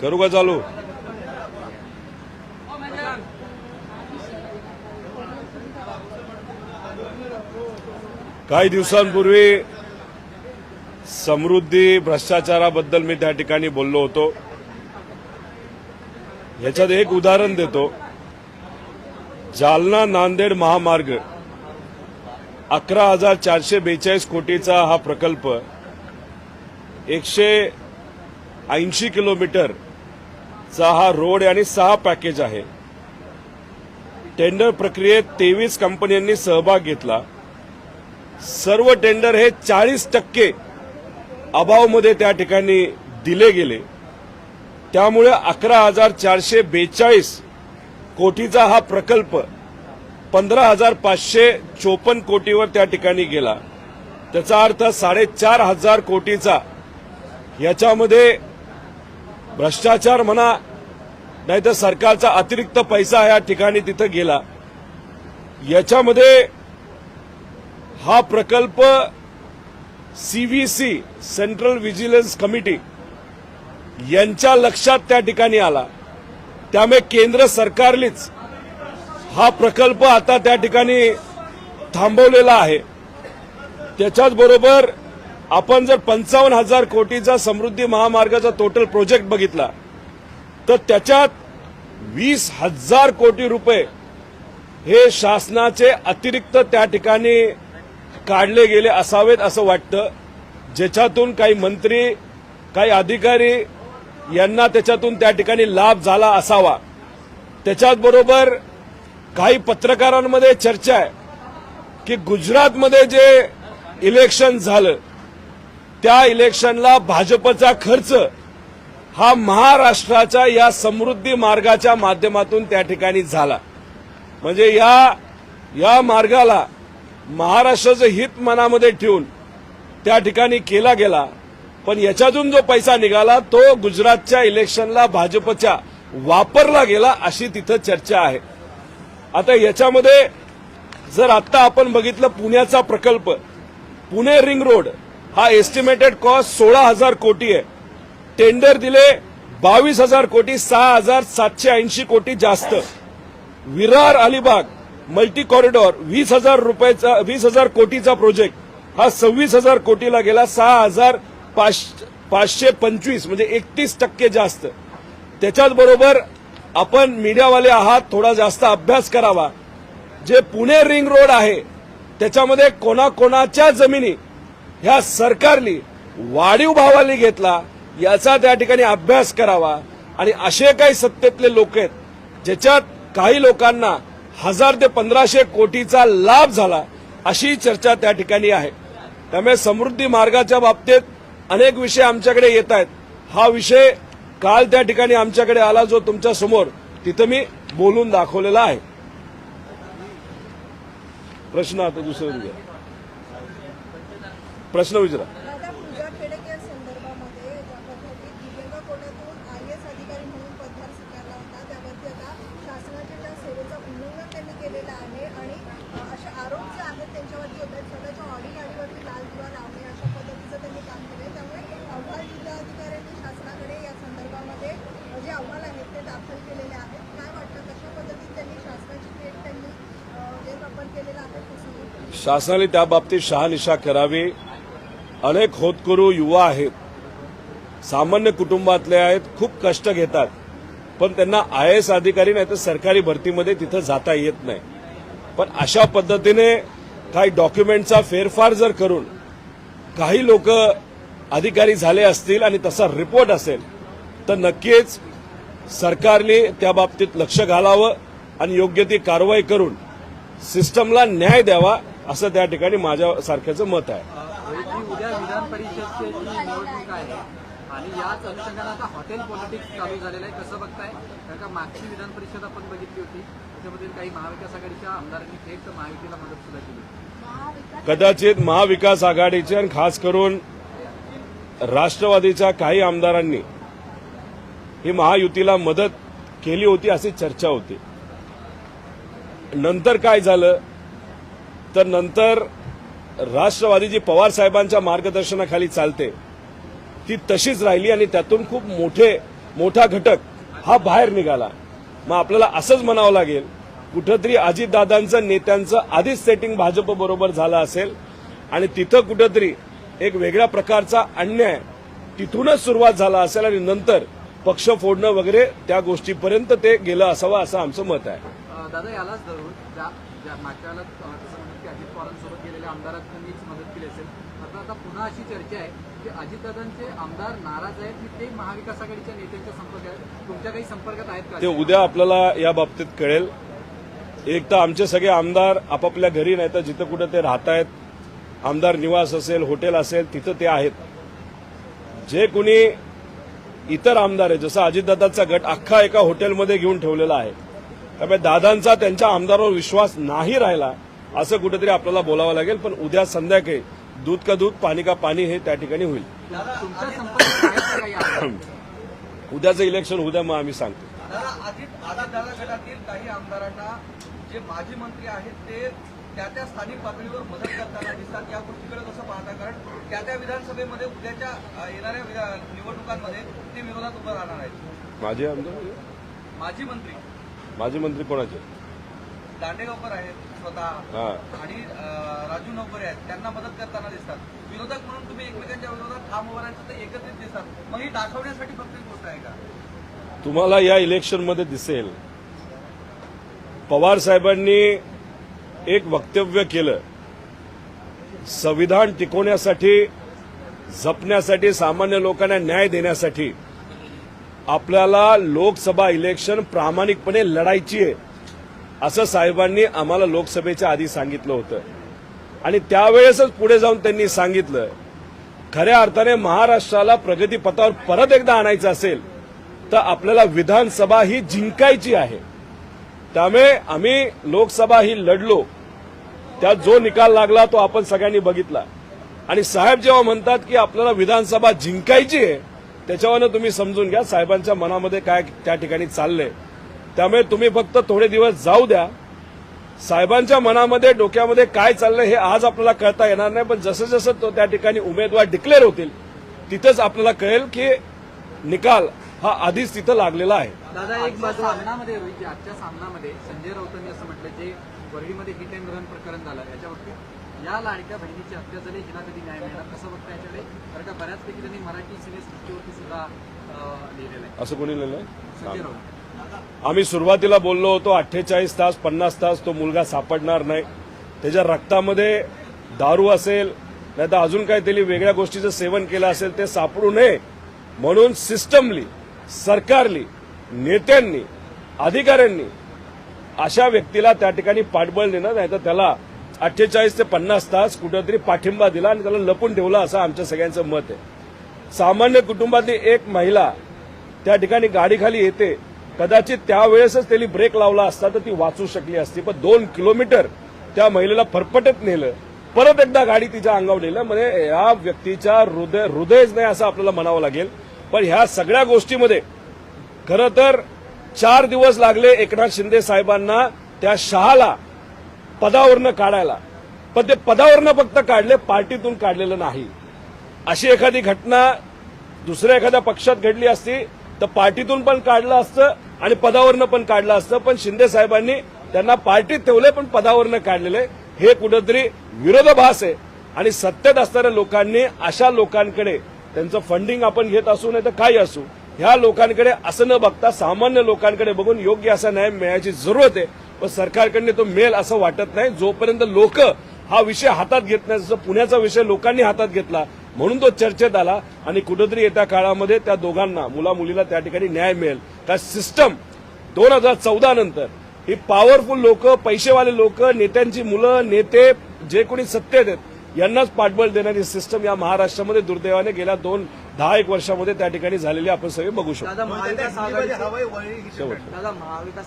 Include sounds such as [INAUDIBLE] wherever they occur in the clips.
करू का चालू? काही दिवसांपूर्वी समृद्धी भ्रष्टाचाराबद्दल मी त्या ठिकाणी बोललो होतो. याच्यात एक उदाहरण देतो. जालना नांदेड महामार्ग अकरा हजार चारशे बेचाळीस कोटीचा हा प्रकल्प एकशे ऐंशी किलोमीटरचा हा रोड आणि सहा पॅकेज आहे. टेंडर प्रक्रियेत तेवीस कंपन्यांनी सहभाग घेतला. सर्व टेंडर हे चाळीस टक्के अभावमध्ये त्या ठिकाणी दिले गेले. त्यामुळे अकरा हजार चारशे बेचाळीस कोटीचा हा प्रकल्प पंधरा हजार पाचशे चोपन्न कोटीवर त्या ठिकाणी गेला. त्याचा अर्थ साडेचार हजार कोटीचा याच्यामध्ये भ्रष्टाचार म्हणा नाहीतर सरकारचा अतिरिक्त पैसा या ठिकाणी तिथं गेला. याच्यामध्ये हा प्रकल्प सीव्हीसी सेंट्रल व्हिजिलन्स कमिटी यांच्या लक्षात त्या ठिकाणी आला. त्यामुळे केंद्र सरकारलीच हा प्रकल्प आता त्या ठिकाणी थांबवलेला आहे. त्याच्याच बरोबर आपण जर पंचावन्न हजार कोटीचा समृद्धी महामार्गाचा टोटल प्रोजेक्ट बघितला तर त्याच्यात वीस हजार कोटी रुपये हे शासनाचे अतिरिक्त त्या ठिकाणी काढले गेले असावेत असं वाटतं. ज्याच्यातून काही मंत्री काही अधिकारी यांना त्याच्यातून त्या ठिकाणी लाभ झाला असावा. त्याच्याचबरोबर काही पत्रकारांमध्ये चर्चा आहे की गुजरातमध्ये जे इलेक्शन झालं त्या इलेक्शनला भाजपचा खर्च हा महाराष्ट्राच्या या समृद्धी मार्गाच्या माध्यमातून त्या ठिकाणी झाला. म्हणजे या या मार्गाला महाराष्ट्राचं हित मनामध्ये ठेवून त्या ठिकाणी केला गेला. पण याच्यातून जो पैसा निघाला तो गुजरातच्या इलेक्शनला भाजपच्या वापरला गेला अशी तिथं चर्चा आहे. आता याच्यामध्ये जर आता आपण बघितलं पुण्याचा प्रकल्प पुणे रिंग रोड हा एस्टिमेटेड कॉस्ट सोळा हजार कोटी आहे. टेंडर दिले बावीस हजार कोटी सहा हजार सातशे ऐंशी कोटी जास्त. विरार अलिबाग मल्टी कॉरिडॉर वीस हजार रुपयाचा वीस हजार कोटीचा प्रोजेक्ट हा सव्वीस हजार कोटीला गेला सहा हजार पाचशे पंचवीस म्हणजे एकतीस टक्के जास्त. त्याच्याच बरोबर आपण मीडियावाले आहात थोडा जास्त अभ्यास करावा. जे पुणे रिंग रोड आहे त्याच्यामध्ये कोणाकोणाच्या जमिनी ह्या सरकारने वाढीव भावाने घेतला याचा त्या ठिकाणी अभ्यास करावा. आणि असे काही सत्तेतले लोक आहेत ज्याच्यात काही लोकांना हजार ते पंधराशे कोटीचा लाभ झाला अशी चर्चा त्या ठिकाणी आहे. त्यामुळे समृद्धी मार्गाच्या बाबतीत अनेक विषय आमच्याकडे येत आहेत. हा विषय काल त्या ठिकाणी आमच्याकडे आला जो तुमच्यासमोर तिथं मी बोलून दाखवलेला आहे. प्रश्न आता दुसरं घ्या प्रश्न विचारा. शासनाने त्या बाबतीत शहानिशा करावी अनेक होतकरू युवा आहेत. सामान्य कुटुंबातले आहेत खूप कष्ट घेतात. पण त्यांना आय एस अधिकारी नाही तर सरकारी भरतीमध्ये तिथं जाता येत नाही. पण अशा पद्धतीने काही डॉक्युमेंटचा फेरफार जर करून काही लोक अधिकारी झाले असतील आणि तसा रिपोर्ट असेल तर नक्कीच सरकारने त्या बाबतीत लक्ष घालावं आणि योग्य ती कारवाई करून सिस्टमला न्याय द्यावा असं त्या ठिकाणी माझ्यासारख्याचं मत आहे. की उद्या विधान परिषदची जी निवडणूक आहे. आणि याच अनुषंगाने आता हॉटेल पॉलिटिक्स चालू झालेलं आहे. कसं बघताय? कारण का मागची विधान परिषद आपण बघितली होती. त्याच्यामध्ये काही महाविकास आघाडीच्या आमदारांनी थेट महायुतीला मदत सुद्धा केली कदाचित महाविकास आघाडीचे आणि खास करून राष्ट्रवादीच्या काही आमदारांनी ही महायुतीला मदत केली होती अशी चर्चा होती. नंतर काय झालं? तर नंतर राष्ट्रवादी जी पवार साहेबांच्या मार्गदर्शनाखाली चालते ती तशीच राहिली आणि त्यातून खूप मोठे मोठा घटक हा बाहेर निघाला. मग आपल्याला असंच म्हणावं लागेल कुठंतरी अजितदादांचं नेत्यांचं आधीच सेटिंग भाजप बरोबर झालं असेल आणि तिथं कुठंतरी एक वेगळ्या प्रकारचा अन्याय तिथूनच सुरुवात झाला असेल आणि नंतर पक्ष फोडणं वगैरे त्या गोष्टीपर्यंत ते गेलं असावं असं आमचं मत आहे. दादा यालाच धरून मागच्या पवारांसोबत गेलेल्या आमदारांनीच मदत केली असेल. मात्र आता पुन्हा अशी चर्चा आहे की अजितदादांचे आमदार नाराज आहेत की ते महाविकास आघाडीच्या नेत्यांच्या संपर्कात आहेत? तुमच्या काही संपर्कात आहेत का? ते उद्या आपल्याला या बाबतीत कळेल. एक तर आमचे सगळे आमदार आपापल्या घरी नाही तर जिथं कुठं ते राहत आहेत आमदार निवास असेल हॉटेल असेल तिथं ते आहेत. जे कुणी इतर आमदार आहे जसं अजितदादाचा गट अख्खा एका हॉटेलमध्ये घेऊन ठेवलेला आहे. त्यामुळे दादांचा त्यांच्या आमदारावर विश्वास नाही राहिला असं कुठेतरी आपल्याला बोलावं लागेल पण उद्या संध्याकाळी दूध का दूध पाणी का पाणी हे त्या ठिकाणी होईल. [CLEARS THROAT] उद्याचं इलेक्शन उद्या मग आम्ही सांगतो. गटातील काही आमदारांना जे माजी मंत्री आहेत ते त्या त्या स्थानिक पातळीवर मदत करताना दिसतात. या गोष्टीकडे कसं पाहता? कारण त्या त्या विधानसभेमध्ये उद्याच्या येणाऱ्या निवडणुकांमध्ये ते विरोधात उभं राहणार आहेत. माझे आमदार? माजी मंत्री. माजी मंत्री कोणाचे? दांडेगावकर आहेत. स्वतः हा. आणि राजू नवकरे आहेत त्यांना मदत करताना दिसतात. विरोधक म्हणून तुम्ही एकमेकांच्या विरोधात ठाम उभं राहायचं तर एकत्रित दिसतात. मग ही दाखवण्यासाठी फक्त एक गोष्ट आहे का? तुम्हाला या इलेक्शनमध्ये दिसेल. पवार साहेबांनी एक वक्तव्य केलं. संविधान टिकवण्यासाठी जपण्यासाठी सामान्य लोकांना न्याय देण्यासाठी. आपल्याला लोकसभा इलेक्शन प्रामाणिकपणे लढायची आहे. असं साहेबांनी आम्हाला लोकसभेच्या आधी सांगितलं होतं. आणि त्यावेळेसच पुढे जाऊन त्यांनी सांगितलं खऱ्या अर्थाने महाराष्ट्राला प्रगतीपथावर परत एकदा आणायचं असेल तर आपल्याला विधानसभा ही जिंकायची आहे. त्यामुळे आम्ही लोकसभा ही लढलो. त्यात जो निकाल लागला तो आपण सगळ्यांनी बघितला. आणि साहेब जेव्हा म्हणतात की आपल्याला विधानसभा जिंकायची आहे त्याच्यावरनं तुम्ही समजून घ्या साहेबांच्या मनामध्ये काय त्या ठिकाणी चाललंय. त्यामुळे तुम्ही फक्त थोडे दिवस जाऊ द्या. साहेबांच्या मनामध्ये डोक्यामध्ये काय चाललंय हे आज आपल्याला कळता येणार नाही पण जसं जसं तो त्या ठिकाणी उमेदवार डिक्लेअर होतील तिथंच आपल्याला कळेल की निकाल हा आधीच तिथं लागलेला आहे. दादा एक सामनामध्ये रोहित आजच्या सामनामध्ये संजय राऊतांनी असं म्हटलं जे वरळीमध्ये हिट अँड रन प्रकरण झालं याच्या बाबतीत या लाडक्या बहिणीची हत्या झाली हिला कधी न्याय मिळणार कसं बघता याच्याकडे? कारण का बऱ्याचपैकी त्यांनी मराठी सिनेसृष्टीवरती सुद्धा लिहिलेलं आहे. असं कोणी लिहिलंय? संजय राऊत. आम्ही सुरुवातीला बोललो होतो अठ्ठेचाळीस तास पन्नास तास तो मुलगा सापडणार नाही. त्याच्या रक्तामध्ये दारू असेल नाही तर अजून त्याला वेगळ्या गोष्टीचं सेवन केलं असेल ते सापडू नये. म्हणून सिस्टमली सरकारली नेत्यांनी अधिकाऱ्यांनी अशा व्यक्तीला त्या ठिकाणी पाठबळ देणं नाही तर त्याला अठ्ठेचाळीस ते पन्नास तास कुठेतरी पाठिंबा दिला आणि त्याला लपून ठेवला असं आमच्या सगळ्यांचं मत आहे. सामान्य कुटुंबातली एक महिला त्या ठिकाणी गाडीखाली येते कदाचित त्यावेळेसच त्यांनी ब्रेक लावला असता तर ती वाचू शकली असती. पण दोन किलोमीटर त्या महिलेला फरफटत नेलं. परत एकदा गाडी तिच्या अंगावर नेलं. म्हणजे या व्यक्तीच्या हृदय हृदयच नाही असं आपल्याला म्हणावं लागेल. पण ह्या सगळ्या गोष्टीमध्ये खरं तर चार दिवस लागले एकनाथ शिंदे साहेबांना त्या शहाला पदावरनं काढायला. पण ते पदावरनं फक्त काढले पार्टीतून काढलेलं नाही. अशी एखादी घटना दुसऱ्या एखाद्या पक्षात घडली असती तर पार्टीतून पण काढलं असतं आणि पदावरनं पण काढलं असतं. पण शिंदे साहेबांनी त्यांना पार्टीत ठेवले पण पदावरनं काढलेले हे कुठंतरी विरोधाभास आहे. आणि सत्तेत असणाऱ्या लोकांनी अशा लोकांकडे त्यांचं फंडिंग आपण घेत असू नाही तर काही असू ह्या लोकांकडे असं न बघता सामान्य लोकांकडे बघून योग्य असा न्याय मिळायची जरूरत आहे. पण सरकारकडनं तो मिळेल असं वाटत नाही. जोपर्यंत लोक हा विषय हातात घेत नाही जसं पुण्याचा विषय लोकांनी हातात घेतला म्हणून तो चर्चेत आला आणि कुठेतरी येत्या काळामध्ये त्या दोघांना मुला मुलीला त्या ठिकाणी न्याय मिळेल. का सिस्टम दोन हजार चौदा नंतर ही पॉवरफुल लोक पैसेवाले लोक नेत्यांची मुलं नेते जे कोणी सत्तेत आहेत यांनाच पाठबळ देणारी सिस्टम या महाराष्ट्रामध्ये दुर्दैवाने गेल्या दोन दहा एक वर्षामध्ये त्या ठिकाणी झालेली आपण सगळे बघू शकतो. दादा महाविकास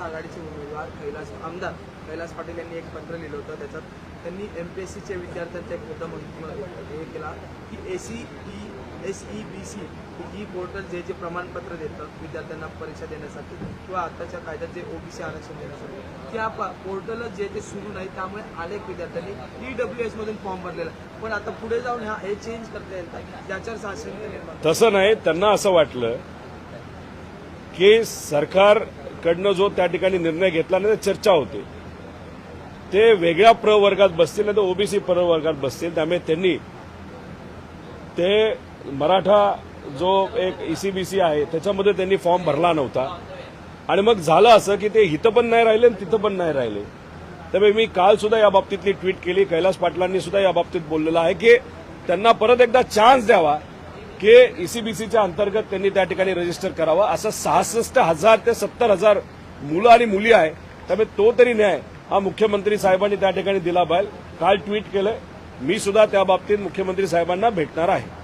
आघाडीचे उमेदवार कैलास आमदार कैलास पाटील यांनी एक पत्र लिहिलं होतं त्याच्यात त्यांनी एमपीएससीच्या विद्यार्थ्यांचा एक मुद्दा म्हणून हे केला. की SC S E B C ही पोर्टल जे जे प्रमाणपत्र देतं विद्यार्थ्यांना परीक्षा देण्यासाठी किंवा आताच्या कायद्यात जे ओबीसी आरक्षण देण्यासाठी त्या पोर्टलच जे ते सुरू नाही त्यामुळे अनेक विद्यार्थ्यांनी ईडब्ल्यू एस मधून फॉर्म भरलेला आहे. पण आता पुढे जाऊन हा हे चेंज करता येईल का ज्याच्यावर साशंक निर्माण तसं नाही त्यांना असं वाटलं की सरकारकडनं जो त्या ठिकाणी निर्णय घेतला ना चर्चा होते ते वेगळ्या प्रवर्गात बसतील नाही तर ओबीसी प्रवर्गात बसतील त्यामुळे त्यांनी ते मराठा जो एक ईसीबीसी आहे त्याच्यामध्ये त्यांनी फॉर्म भरला नव्हता. आणि मग झालं असं की ते इथं पण नाही राहिले आणि तिथं पण नाही राहिले. त्यामुळे मी काल सुद्धा या बाबतीतली ट्विट केली कैलास पाटलांनी सुद्धा या बाबतीत बोललेलं आहे की त्यांना परत एकदा चान्स द्यावा की ईसीबीसीच्या अंतर्गत त्यांनी त्या ठिकाणी रजिस्टर करावं. असं सहासष्ट हजार ते सत्तर हजार मुलं आणि मुली आहे. त्यामुळे तो तरी न्याय हा मुख्यमंत्री साहेबांनी त्या ठिकाणी दिला पाहिजे. काल ट्विट केलं मी सुद्धा त्या बाबतीत मुख्यमंत्री साहेबांना भेटणार आहे.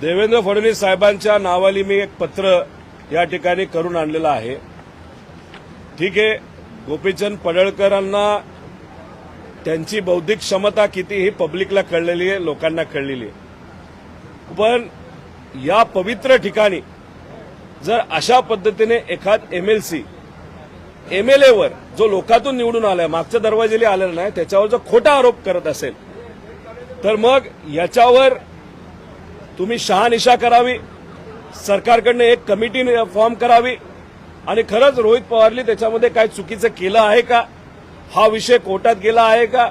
देवेंद्र फडणवीस साहेबांच्या नावाली मी एक पत्र या ठिकाणी करून आणलेलं आहे. ठीक आहे गोपीचंद पडळकरांना त्यांची बौद्धिक क्षमता किती ही पब्लिकला कळलेली आहे लोकांना कळलेली आहे. पण या पवित्र ठिकाणी जर अशा पद्धतीने एखाद एमएलसी एमएलएवर जो लोकातून निवडून आलाय मागच्या दरवाजेला आलेला नाही त्याच्यावर जो खोटा आरोप करत असेल तर मग याच्यावर तुम्ही शहानिशा करावी सरकारकडनं एक कमिटी फॉर्म करावी आणि खरंच रोहित पवारली त्याच्यामध्ये काय चुकीचं केलं आहे का? हा विषय कोर्टात गेला आहे का?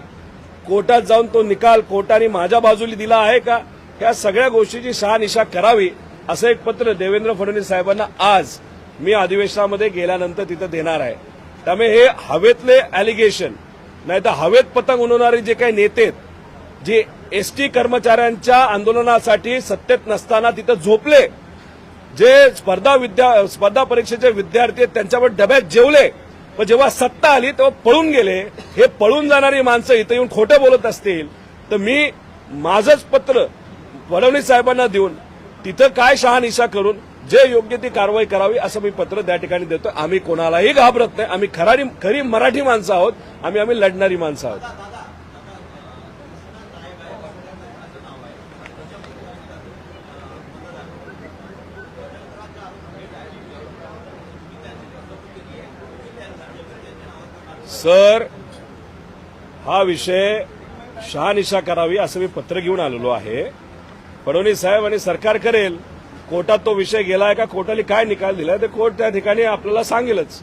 कोर्टात जाऊन तो निकाल कोर्टाने माझ्या बाजूला दिला आहे का? या सगळ्या गोष्टीची शहानिशा करावी असं एक पत्र देवेंद्र फडणवीस साहेबांना आज मी अधिवेशनामध्ये गेल्यानंतर तिथं देणार आहे. त्यामुळे हे हवेतले अलिगेशन नाही तर हवेत पतंग उडवणारे जे काही नेते आहेत, जे एसटी कर्मचाऱ्यांच्या आंदोलनासाठी सत्तेत नसताना तिथं झोपले जे स्पर्धा विद्या स्पर्धा परीक्षेचे विद्यार्थी आहेत त्यांच्यावर डब्यात जेवले मग जेव्हा सत्ता आली तेव्हा पळून गेले. हे पळून जाणारी माणसं इथं येऊन खोटं बोलत असतील तर मी माझंच पत्र फडणवीस साहेबांना देऊन तिथं काय शहानिशा करून जे योग्य ती कारवाई करावी असं मी पत्र त्या ठिकाणी देतो आम्ही कोणालाही घाबरत नाही. आम्ही खरारी खरी मराठी माणसं आहोत. आम्ही आम्ही लढणारी माणसं आहोत. सर हा विषय शहानिशा करावी असं मी पत्र घेऊन आलेलो आहे. फडणवीस साहेब आणि सरकार करेल कोर्टात तो विषय गेलाय का कोर्टाने काय निकाल दिलाय ते कोर्ट त्या ठिकाणी आपल्याला सांगेलच.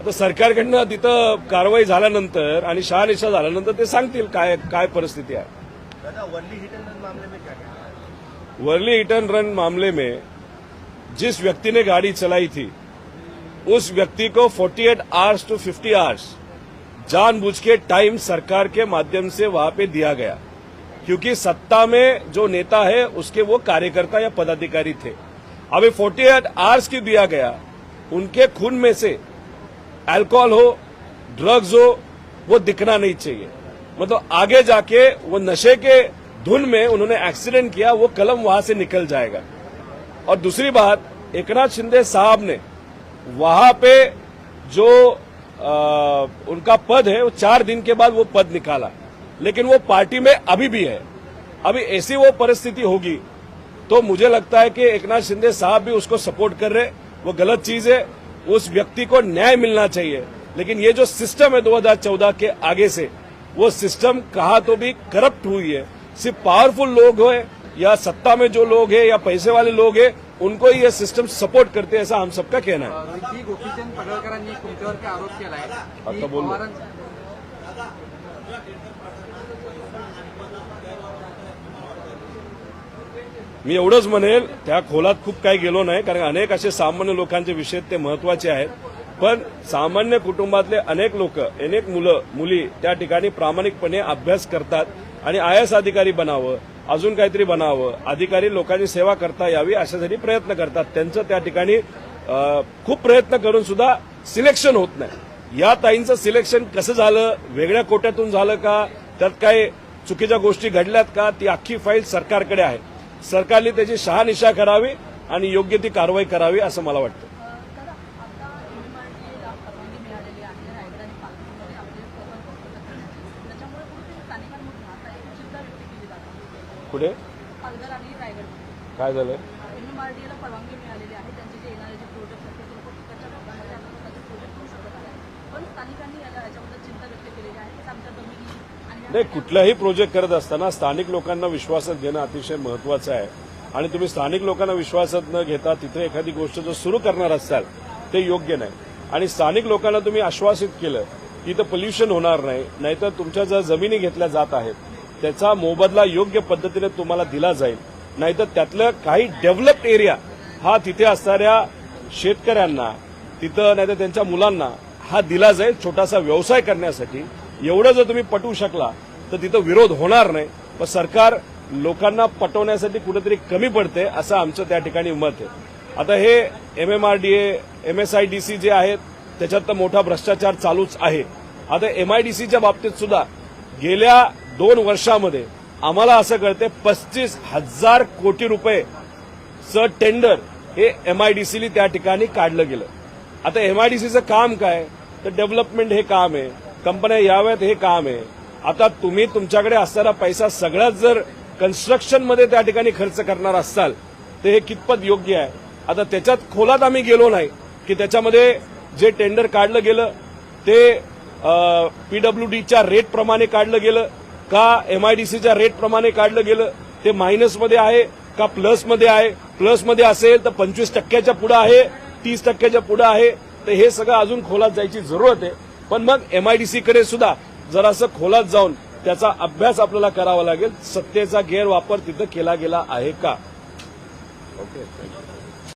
आता सरकारकडनं तिथं कारवाई झाल्यानंतर आणि शहानिशा झाल्यानंतर ते सांगतील काय काय परिस्थिती आहे. वर्ली हिट एंड रन मामले में जिस व्यक्ति ने गाड़ी चलाई थी उस व्यक्ति को 48 आवर्स टू 50 आवर्स जानबूझ के टाइम सरकार के माध्यम से वहाँ पे दिया गया। क्योंकि सत्ता में जो नेता है, उसके वो कार्यकर्ता या पदाधिकारी थे। अभी 48 आवर्स क्यों दिया गया? उनके खून में से अल्कोहल हो ड्रग्स हो, वो दिखना नहीं चाहिए। मतलब आगे जाके वो नशे के धुन में उन्होंने एक्सीडेंट किया, वो कलम वहाँ से निकल जाएगा। और दूसरी बात, एकनाथ शिंदे साहब ने वहाँ पे जो आ, उनका पद है वो चार दिन के बाद वो पद निकाला। लेकिन वो पार्टी में अभी भी है। अभी ऐसी वो परिस्थिति होगी तो मुझे लगता है कि एकनाथ शिंदे साहब भी उसको सपोर्ट कर रहे वो गलत चीज़ है। उस व्यक्ति को न्याय मिलना चाहिए। लेकिन ये जो सिस्टम है 2014 के आगे से वो सिस्टम कहा तो भी करप्ट हुई है। सिर्फ़ पावरफुल लोग हो या सत्ता में जो लोग हैं या पैसे वाले लोग हैं उनको ही ये सिस्टम सपोर्ट करते हैं ऐसा हम सबका कहना है। गोपीचंद पडळकरांनी काय आरोप आता. पवारांचं मी एवढंच म्हणेल त्या खोलात खूप काही गेलो नाही कारण अनेक असे सामान्य लोकांचे विषय ते महत्त्वाचे आहेत. पण सामान्य कुटुंबातले अनेक लोक अनेक मुलं मुली त्या ठिकाणी प्रामाणिकपणे अभ्यास करतात आणि आय एस अधिकारी बनावं. अजून काहीतरी बनावं. अधिकारी लोकांची सेवा करता यावी अशासाठी प्रयत्न करतात. त्यांचं त्या ठिकाणी खूप प्रयत्न करून सुद्धा सिलेक्शन होत नाही. या ताईंचं सिलेक्शन कसं झालं? वेगळ्या कोट्यातून झालं का? त्यात काही चुकीच्या गोष्टी घडल्यात का? ती अख्खी फाईल सरकारकडे आहे. सरकारने त्याची शहानिशा करावी आणि योग्य ती कारवाई करावी असं मला वाटतं दादा आता एमएमआरडीएला परवानगी मिळालेली आहे रायगड आणि पालघरमध्ये आपले प्रकल्प पूर्ण करण्याची त्याच्यामुळे कुठेतरी स्थानिकांमधून आता एक चिंता व्यक्त केली जाते पुढे पालघर आणि रायगड काय झालंय एमएमआरडीएला परवानगी मिळालेली आहे त्यांचे जे येणारे जे प्रोजेक्ट आहेत ते लोक तिकडच्या भागामध्ये आपण स्वतःचे प्रोजेक्ट करू शकत आहे पण स्थानिकांनी याला याच्याबद्दल चिंता व्यक्त केलेली आहे की आमच्या जमिनी आणि या नाही. कुठलाही प्रोजेक्ट करत असताना स्थानिक लोकांना विश्वासात घेणं अतिशय महत्वाचं आहे. आणि तुम्ही स्थानिक लोकांना विश्वासात न घेता तिथे एखादी गोष्ट जर सुरू करणार असाल ते योग्य नाही. आणि स्थानिक लोकांना तुम्ही आश्वासित केलं की इथं पोल्युशन होणार नाही. नाहीतर तुमच्या ज्या जमिनी घेतल्या जात आहेत त्याचा मोबदला योग्य पद्धतीने तुम्हाला दिला जाईल. नाहीतर त्यातलं काही डेव्हलप्ड एरिया हा तिथे असणाऱ्या शेतकऱ्यांना तिथं नाहीतर त्यांच्या मुलांना हा दिला जाईल छोटासा व्यवसाय करण्यासाठी. एवढं जर तुम्ही पटवू शकला तर तिथं विरोध होणार नाही. पण सरकार लोकांना पटवण्यासाठी कुठेतरी कमी पडते असं आमचं त्या ठिकाणी मत आहे. आता हे M M R D M S I D C जे आहेत त्याच्यात तर मोठा भ्रष्टाचार चालूच आहे. आता एम आय डी सीच्या बाबतीत सुद्धा गेल्या दोन वर्षामध्ये आम्हाला असं कळते पस्तीस हजार कोटी रुपयेचं टेंडर हे एमआयडीसीने त्या ठिकाणी काढलं गेलं. आता एमआयडीसीचं काम काय? तर डेव्हलपमेंट हे काम आहे कंपन्या याव्यात हे काम आहे. आता तुम्ही तुमच्याकडे असणारा पैसा सगळ्याच जर कन्स्ट्रक्शनमध्ये त्या ठिकाणी खर्च करणार असाल तर हे कितपत योग्य आहे? आता त्याच्यात खोलात आम्ही गेलो नाही की त्याच्यामध्ये जे टेंडर काढलं गेलं ते पीडब्ल्यूडीच्या डीच्या काढलं गेलं का एमआयडीसीच्या रेटप्रमाणे काढलं गेलं? ते मायनसमध्ये आहे का प्लसमध्ये आहे? प्लसमध्ये असेल तर पंचवीस टक्क्याच्या पुढं आहे तीस टक्क्याच्या पुढं आहे. तर हे सगळं अजून खोलात जायची जरूरत आहे. पण मग एमआयडीसीकडे सुद्धा जरासं खोलात जाऊन त्याचा अभ्यास आपल्याला करावा लागेल. सत्तेचा गैरवापर तिथं केला गेला आहे का? Okay thank you